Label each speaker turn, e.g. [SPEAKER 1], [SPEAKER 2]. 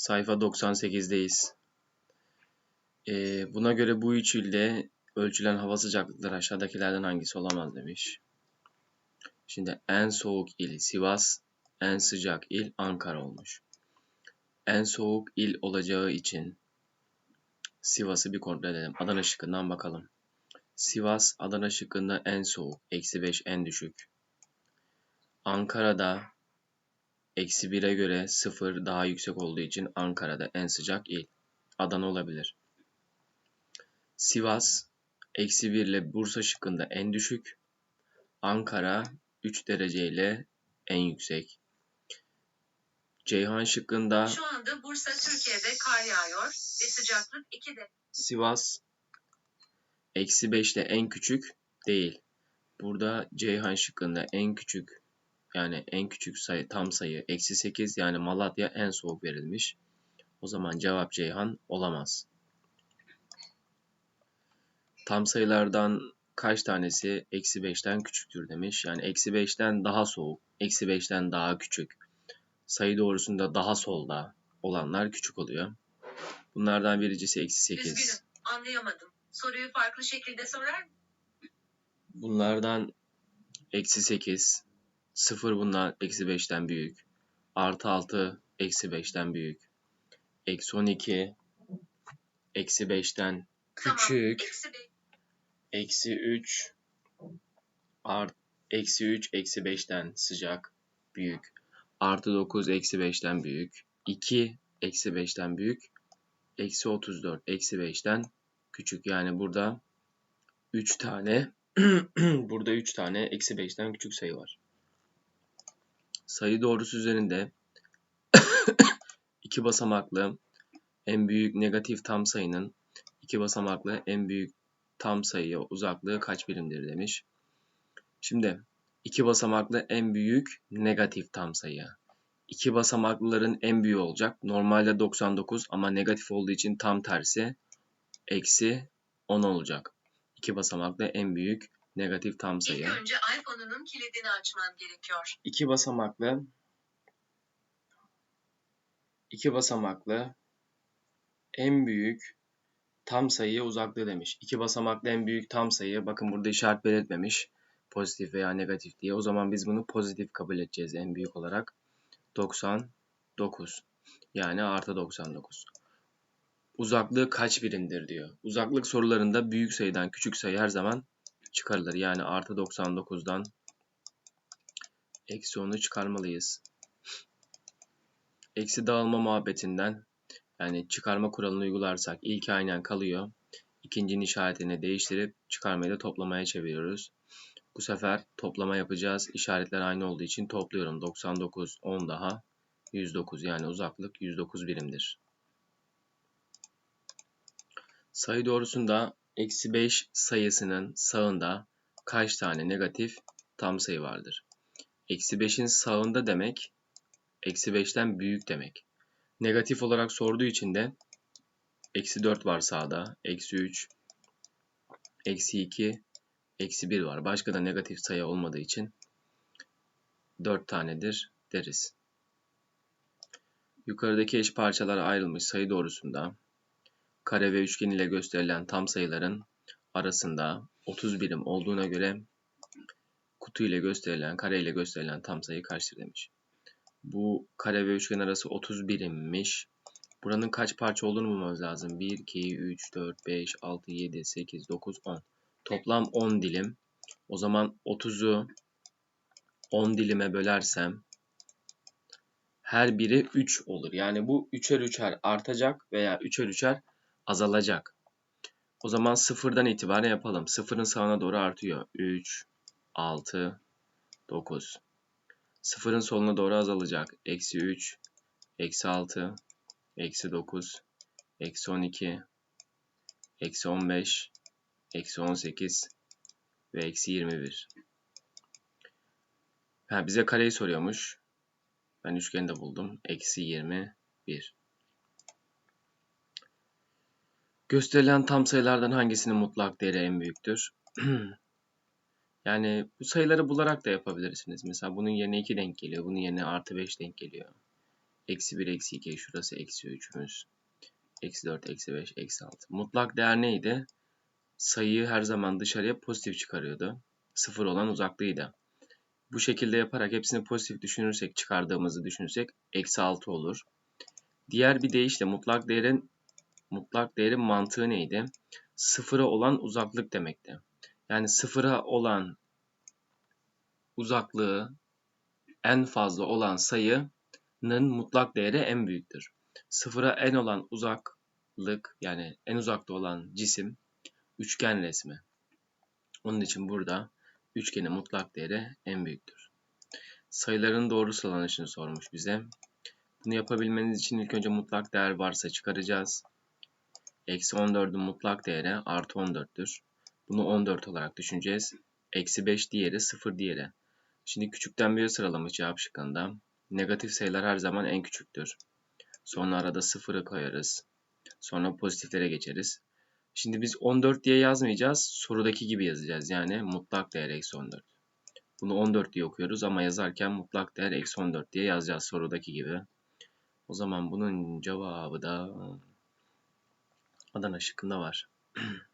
[SPEAKER 1] Sayfa 98'deyiz. Ee, buna göre bu üç ilde ölçülen hava sıcaklıkları aşağıdakilerden hangisi olamaz demiş. Şimdi en soğuk il Sivas, en sıcak il Ankara olmuş. En soğuk il olacağı için Sivas'ı bir kontrol edelim. Adana şıkkından bakalım. Sivas Adana şıkkında en soğuk, eksi 5 en düşük. Ankara'da eksi 1'e göre 0 daha yüksek olduğu için Ankara'da en sıcak il. Adana olabilir. Sivas eksi 1 ile Bursa şıkkında en düşük. Ankara 3 derece ile en yüksek. Ceyhan şıkkında
[SPEAKER 2] Şu anda Bursa Türkiye'de kar yağıyor ve sıcaklık 2 de.
[SPEAKER 1] Sivas eksi 5 ile en küçük değil. Burada Ceyhan şıkkında en küçük yani en küçük sayı tam sayı eksi 8 yani Malatya en soğuk verilmiş. O zaman cevap Ceyhan olamaz. Tam sayılardan kaç tanesi eksi 5'ten küçüktür demiş. Yani eksi 5'ten daha soğuk, eksi 5'ten daha küçük. Sayı doğrusunda daha solda olanlar küçük oluyor. Bunlardan birincisi eksi 8.
[SPEAKER 2] Üzgünüm, anlayamadım. Soruyu farklı şekilde sorar mısın?
[SPEAKER 1] Bunlardan eksi 8, 0 bundan eksi 5'ten büyük. Artı 6 eksi 5'ten büyük. Eksi 12 eksi 5'ten
[SPEAKER 2] Tamam,
[SPEAKER 1] küçük.
[SPEAKER 2] Eksi
[SPEAKER 1] 3 art eksi 3 eksi 5'ten sıcak büyük. Artı 9 eksi 5'ten büyük. 2 eksi 5'ten büyük. Eksi 34 eksi 5'ten küçük. Yani burada 3 tane burada 3 tane eksi 5'ten küçük sayı var. Sayı doğrusu üzerinde iki basamaklı en büyük negatif tam sayının iki basamaklı en büyük tam sayıya uzaklığı kaç birimdir demiş. Şimdi iki basamaklı en büyük negatif tam sayı. İki basamaklıların en büyüğü olacak. Normalde 99 ama negatif olduğu için tam tersi eksi 10 olacak. İki basamaklı en büyük negatif tam sayı.
[SPEAKER 2] İlk önce iPhone'unun kilidini açman gerekiyor.
[SPEAKER 1] iki basamaklı iki basamaklı en büyük tam sayıya uzaklığı demiş. İki basamaklı en büyük tam sayı bakın burada işaret belirtmemiş. Pozitif veya negatif diye. O zaman biz bunu pozitif kabul edeceğiz en büyük olarak. 99. Yani artı 99. Uzaklığı kaç birimdir diyor. Uzaklık sorularında büyük sayıdan küçük sayı her zaman çıkarılır. Yani artı 99'dan eksi 10'u çıkarmalıyız. Eksi dağılma muhabbetinden yani çıkarma kuralını uygularsak ilk aynen kalıyor. İkincinin işaretini değiştirip çıkarmayı da toplamaya çeviriyoruz. Bu sefer toplama yapacağız. İşaretler aynı olduğu için topluyorum. 99, 10 daha 109 yani uzaklık 109 birimdir. Sayı doğrusunda eksi 5 sayısının sağında kaç tane negatif tam sayı vardır? Eksi 5'in sağında demek eksi 5'ten büyük demek. Negatif olarak sorduğu için de eksi 4 var sağda, eksi 3, eksi 2, eksi 1 var. Başka da negatif sayı olmadığı için 4 tanedir deriz. Yukarıdaki eş parçalara ayrılmış sayı doğrusunda kare ve üçgen ile gösterilen tam sayıların arasında 30 birim olduğuna göre kutu ile gösterilen, kare ile gösterilen tam sayı kaçtır demiş. Bu kare ve üçgen arası 30 birimmiş. Buranın kaç parça olduğunu bulmamız lazım. 1, 2, 3, 4, 5, 6, 7, 8, 9, 10. Toplam 10 dilim. O zaman 30'u 10 dilime bölersem her biri 3 olur. Yani bu 3'er 3'er artacak veya 3'er 3'er azalacak. O zaman sıfırdan itibaren yapalım. Sıfırın sağına doğru artıyor. 3, 6, 9. Sıfırın soluna doğru azalacak. Eksi 3, eksi 6, eksi 9, eksi 12, eksi 15, eksi 18 ve eksi 21. Ha, bize kareyi soruyormuş. Ben üçgeni de buldum. Eksi 21. Gösterilen tam sayılardan hangisinin mutlak değeri en büyüktür? yani bu sayıları bularak da yapabilirsiniz. Mesela bunun yerine 2 denk geliyor. Bunun yerine artı 5 denk geliyor. Eksi 1, eksi 2, şurası eksi 3'ümüz. Eksi 4, eksi 5, eksi 6. Mutlak değer neydi? Sayıyı her zaman dışarıya pozitif çıkarıyordu. Sıfır olan uzaklığıydı. Bu şekilde yaparak hepsini pozitif düşünürsek, çıkardığımızı düşünürsek eksi 6 olur. Diğer bir deyişle mutlak değerin mutlak değerin mantığı neydi? Sıfıra olan uzaklık demekti. Yani sıfıra olan uzaklığı en fazla olan sayının mutlak değeri en büyüktür. Sıfıra en olan uzaklık yani en uzakta olan cisim üçgen resmi. Onun için burada üçgenin mutlak değeri en büyüktür. Sayıların doğru sıralanışını sormuş bize. Bunu yapabilmeniz için ilk önce mutlak değer varsa çıkaracağız. Eksi 14'ün mutlak değeri artı 14'tür. Bunu 14 olarak düşüneceğiz. Eksi 5 diğeri 0 diğeri. Şimdi küçükten büyüğe sıralamış cevap şıkkında. Negatif sayılar her zaman en küçüktür. Sonra arada 0'ı koyarız. Sonra pozitiflere geçeriz. Şimdi biz 14 diye yazmayacağız. Sorudaki gibi yazacağız. Yani mutlak değer eksi 14. Bunu 14 diye okuyoruz ama yazarken mutlak değer eksi 14 diye yazacağız sorudaki gibi. O zaman bunun cevabı da Adana şıkkında var.